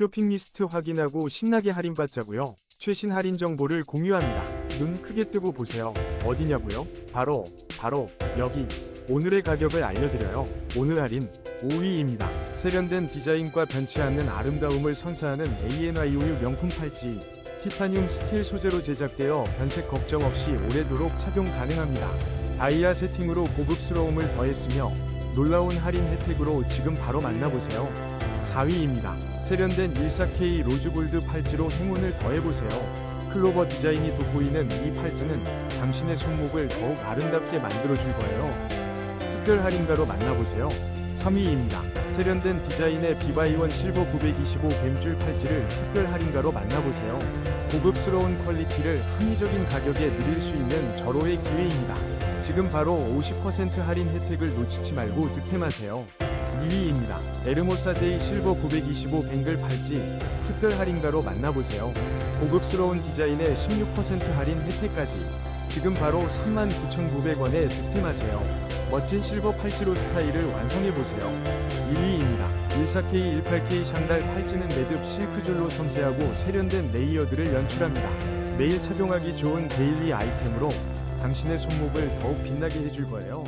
쇼핑 리스트 확인하고 신나게 할인받자고요. 최신 할인 정보를 공유합니다. 눈 크게 뜨고 보세요. 어디냐고요? 바로 바로 여기. 오늘의 가격을 알려드려요. 오늘 할인 5위입니다. 세련된 디자인과 변치 않는 아름다움을 선사하는 ANYOU 명품 팔찌. 티타늄 스틸 소재로 제작되어 변색 걱정 없이 오래도록 착용 가능합니다. 다이아 세팅으로 고급스러움을 더했으며 놀라운 할인 혜택으로 지금 바로 만나보세요. 4위입니다. 세련된 14K 로즈골드 팔찌로 행운을 더해보세요. 클로버 디자인이 돋보이는 이 팔찌는 당신의 손목을 더욱 아름답게 만들어줄 거예요. 특별 할인가로 만나보세요. 3위입니다. 세련된 디자인의 비바이원 실버 925 뱀줄 팔찌를 특별 할인가로 만나보세요. 고급스러운 퀄리티를 합리적인 가격에 누릴 수 있는 절호의 기회입니다. 지금 바로 50% 할인 혜택을 놓치지 말고 득템하세요. 2위입니다. 에르모사 J 실버 925 뱅글 팔찌 특별 할인가로 만나보세요. 고급스러운 디자인에 16% 할인 혜택까지 지금 바로 39,900원에 득템하세요. 멋진 실버 팔찌로 스타일을 완성해보세요. 1위입니다. 14K, 18K 샹달 팔찌는 매듭 실크줄로 섬세하고 세련된 레이어드를 연출합니다. 매일 착용하기 좋은 데일리 아이템으로 당신의 손목을 더욱 빛나게 해줄 거예요.